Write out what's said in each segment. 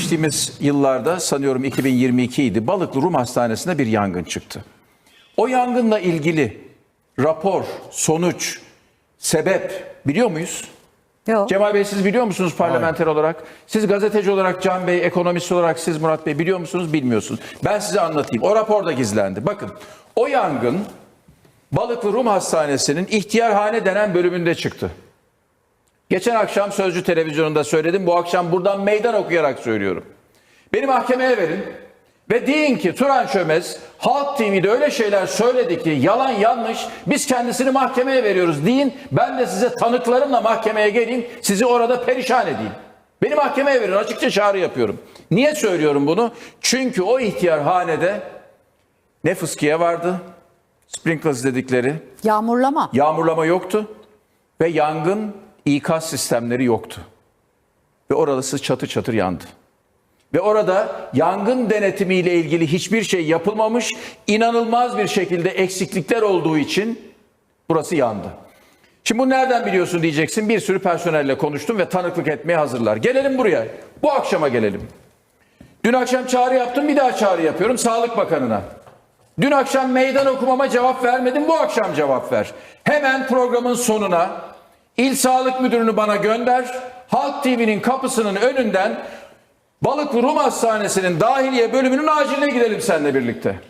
geçtiğimiz yıllarda sanıyorum 2022 idi Balıklı Rum Hastanesi'nde bir yangın çıktı. O yangınla ilgili rapor, sonuç, sebep biliyor muyuz? Yok. Cemal Bey siz biliyor musunuz parlamenter olarak? Siz gazeteci olarak Can Bey, ekonomist olarak siz Murat Bey biliyor musunuz? Bilmiyorsunuz. Ben size anlatayım. O raporda gizlendi. Bakın o yangın Balıklı Rum Hastanesi'nin ihtiyarhane denen bölümünde çıktı. Geçen akşam Sözcü Televizyonu'nda söyledim. Bu akşam buradan meydan okuyarak söylüyorum. Beni mahkemeye verin ve deyin ki Turan Çömez Halk TV'de öyle şeyler söyledi ki yalan yanlış biz kendisini mahkemeye veriyoruz deyin. Ben de size tanıklarımla mahkemeye geleyim sizi orada perişan edeyim. Beni mahkemeye verin açıkça çağrı yapıyorum. Niye söylüyorum bunu? Çünkü o ihtiyarhanede ne fıskiye vardı, sprinklers dedikleri, Yağmurlama. Yağmurlama yoktu ve yangın ikaz sistemleri yoktu. Ve orası çatır çatır yandı. Ve orada yangın denetimiyle ilgili hiçbir şey yapılmamış, inanılmaz bir şekilde eksiklikler olduğu için burası yandı. Şimdi bunu nereden biliyorsun diyeceksin. Bir sürü personelle konuştum ve tanıklık etmeye hazırlar. Gelelim buraya. Bu akşama gelelim. Dün akşam çağrı yaptım, bir daha çağrı yapıyorum Sağlık Bakanı'na. Dün akşam meydan okumama cevap vermedin, bu akşam cevap ver. Hemen programın sonuna İl Sağlık Müdürünü bana gönder. Halk TV'nin kapısının önünden Balıklı Rum Hastanesi'nin dahiliye bölümünün aciline gidelim seninle birlikte.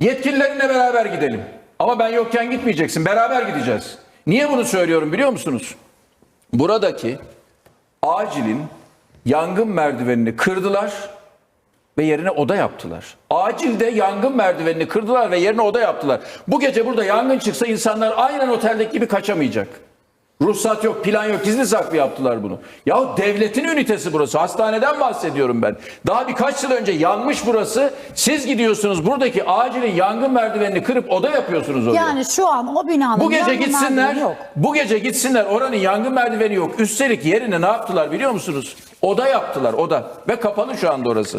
Yetkililerinle beraber gidelim. Ama ben yokken gitmeyeceksin, beraber gideceğiz. Niye bunu söylüyorum biliyor musunuz? Buradaki acilin yangın merdivenini kırdılar ve yerine oda yaptılar. Acilde yangın merdivenini kırdılar ve yerine oda yaptılar. Bu gece burada yangın çıksa insanlar aynen oteldeki gibi kaçamayacak. Ruhsat yok, plan yok, gizli saklı yaptılar bunu. Ya devletin ünitesi burası. Hastaneden bahsediyorum ben. Daha birkaç yıl önce yanmış burası. Siz gidiyorsunuz buradaki acilin yangın merdivenini kırıp oda yapıyorsunuz oraya. Yani şu an o binanın Bu gece yangın gitsinler. merdiveni Yok. Bu gece gitsinler. Oranın yangın merdiveni yok. Üstelik yerine ne yaptılar biliyor musunuz? Oda yaptılar, oda. Ve kapalı şu anda orası.